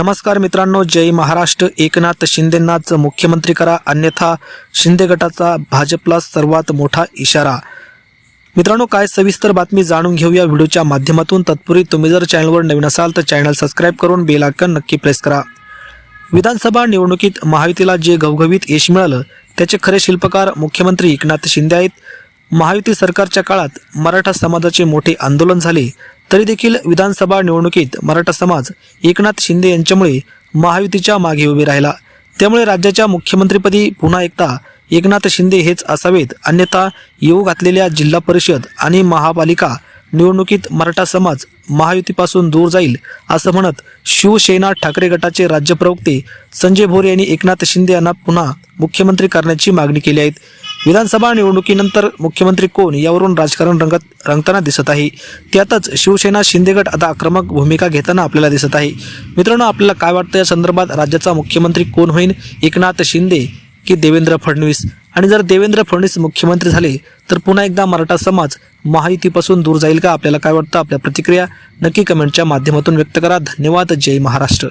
नमस्कार मित्रांनो जय महाराष्ट्र. एकनाथ शिंदेंनाच मुख्यमंत्री करा अन्यथा शिंदे गटाचा भाजपला सर्वात मोठा इशारा. मित्रांनो काय सविस्तर बातमी जाणून घेऊया व्हिडिओच्या माध्यमातून. तत्पूर्वी तुम्ही जर चॅनलवर नवीन असाल तर चॅनल सबस्क्राईब करून बेल आयकन नक्की प्रेस करा. विधानसभा निवडणुकीत महायुतीला जे घवघवीत यश मिळालं त्याचे खरे शिल्पकार मुख्यमंत्री एकनाथ शिंदे आहेत. महायुती सरकारच्या काळात मराठा समाजाचे मोठे आंदोलन झाले. तरी देखील विधानसभा निवडणुकीत मराठा समाज एकनाथ शिंदे यांच्यामुळे महायुतीच्या मागे उभे राहिला. त्यामुळे राज्याच्या मुख्यमंत्रीपदी पुन्हा एकदा एकनाथ शिंदे हेच असावेत अन्यथा येऊ घातलेल्या जिल्हा परिषद आणि महापालिका निवडणुकीत मराठा समाज महायुतीपासून दूर जाईल असं म्हणत शिवसेना ठाकरे गटाचे राज्य प्रवक्ते संजय भोरे यांनी एकनाथ शिंदे यांना पुन्हा मुख्यमंत्री करण्याची मागणी केली आहे. विधानसभा निवडणुकीनंतर मुख्यमंत्री कोण यावरून राजकारण रंगत रंगताना दिसत आहे? त्यातच शिवसेना शिंदेगट आता आक्रमक भूमिका घेताना आपल्याला दिसत आहे. मित्रांनो आपल्याला काय वाटतं? या संदर्भात राज्याचा मुख्यमंत्री कोण होईल एकनाथ शिंदे की देवेंद्र फडणवीस? आणि जर देवेंद्र फडणवीस मुख्यमंत्री झाले तर पुन्हा एकदा मराठा समाज महायुतीपासून दूर जाईल का? आपल्याला काय वाटतं? आपल्या प्रतिक्रिया नक्की कमेंटच्या माध्यमातून व्यक्त करा. धन्यवाद. जय महाराष्ट्र.